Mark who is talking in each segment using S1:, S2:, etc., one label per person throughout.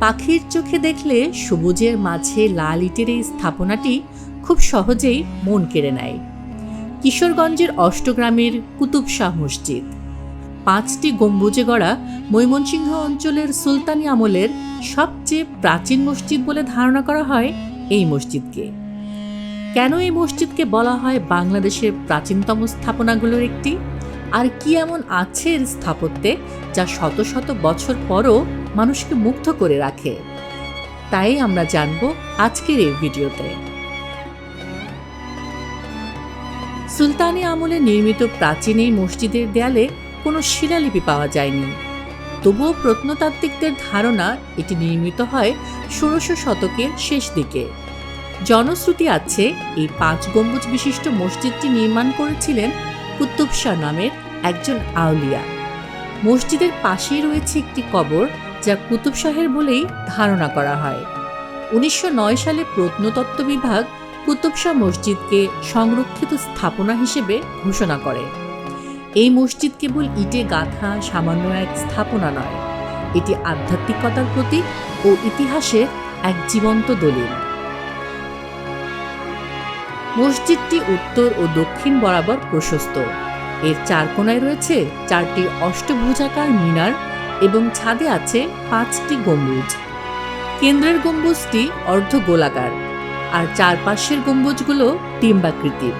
S1: পাখির চোখে দেখলে সবুজের মাঝে লাল ইটের এই স্থাপনাটি খুব সহজেই মন কেড়ে নেয়। কিশোরগঞ্জের অষ্টগ্রামের কুতুব শাহ মসজিদ। পাঁচটি গম্বুজে গড়া ময়মনসিংহ অঞ্চলের সুলতানি আমলের সবচেয়ে প্রাচীন মসজিদ বলে ধারণা করা হয় এই মসজিদকে। কেন এই মসজিদকে বলা হয় বাংলাদেশের প্রাচীনতম স্থাপনাগুলোর একটি? আর কি এমন আছে এর স্থাপত্যে যা শত শত বছর পরও মানুষকে মুগ্ধ করে রাখে। তাই আমরা জানব আজকের এই ভিডিওতে। সুলতানি আমলে নির্মিত প্রাচীন এই মসজিদের দেয়ালে কোনো শিলালিপি পাওয়া যায়নি। তবুও প্রত্নতাত্ত্বিকদের ধারণা এটি নির্মিত হয় ষোড়শ শতকের শেষ দিকে। জনশ্রুতি আছে, এই পাঁচ গম্বুজ বিশিষ্ট মসজিদটি নির্মাণ করেছিলেন কুতুব শাহ নামের একজন আউলিয়া। মসজিদের পাশেই রয়েছে একটি কবর যা কুতুব শাহের বলেই ধারণা করা হয়। উনিশশো সালে প্রত্নতত্ত্ব বিভাগ কুতুব শাহ মসজিদকে সংরক্ষিত স্থাপনা হিসেবে ঘোষণা করে। এই মসজিদ কেবল ইটে গাঁথা সামান্য এক স্থাপনা নয়, এটি আধ্যাত্মিকতার প্রতীক ও ইতিহাসের এক জীবন্ত দলিল। মসজিদটি উত্তর ও দক্ষিণ বরাবর প্রশস্ত। এর চার কোনায় রয়েছে চারটি অষ্টভুজাকার মিনার এবং ছাদে আছে পাঁচটি গম্বুজ। কেন্দ্রের গম্বুজটি অর্ধ গোলাকার আর চারপাশের গম্বুজগুলো ডিম্বাকৃতির।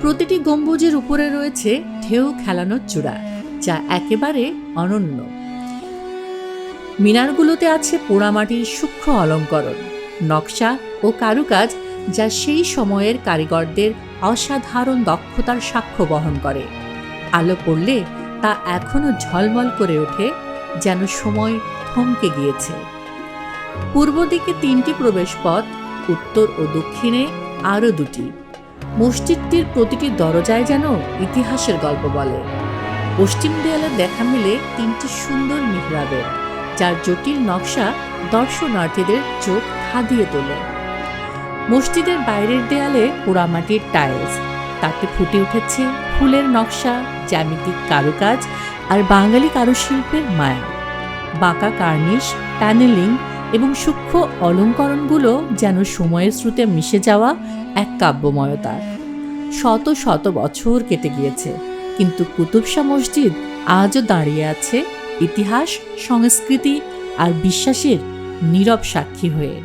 S1: প্রতিটি গম্বুজের উপরে রয়েছে ঢেউ খেলানোর চূড়া, যা একেবারে অনন্য। মিনারগুলোতে আছে পোড়ামাটির সূক্ষ্ম অলঙ্করণ, নকশা ও কারুকাজ যা সেই সময়ের কারিগরদের অসাধারণ দক্ষতার সাক্ষ্য বহন করে। আলো পড়লে তা এখনও ঝলমল করে ওঠে যেন সময় থমকে গিয়েছে। পূর্ব দিকে তিনটি প্রবেশপথ, উত্তর ও দক্ষিণে আরও দুটি। মসজিদটির প্রতিটি দরজায় যেন ইতিহাসের গল্প বলে। পশ্চিম দেয়ালে দেখা মিলে তিনটি সুন্দর মিহরাবের যার জটিল নকশা দর্শনার্থীদের চোখ ধাঁধিয়ে তোলে। মসজিদের বাইরের দেয়ালে পোড়ামাটির টাইলস, তাতে ফুটে উঠেছে ফুলের নকশা, জ্যামিতিক কারুকাজ আর বাঙালি কারুশিল্পের মায়া। বাঁকা কার্নিশ, প্যানেলিং এবং সূক্ষ্ম অলঙ্করণগুলো যেন সময়ের স্রোতে মিশে যাওয়া এক কাব্যময়তা। শত শত বছর কেটে গিয়েছে, কিন্তু কুতুবশা মসজিদ আজও দাঁড়িয়ে আছে ইতিহাস, সংস্কৃতি আর বিশ্বাসের নীরব সাক্ষী হয়ে।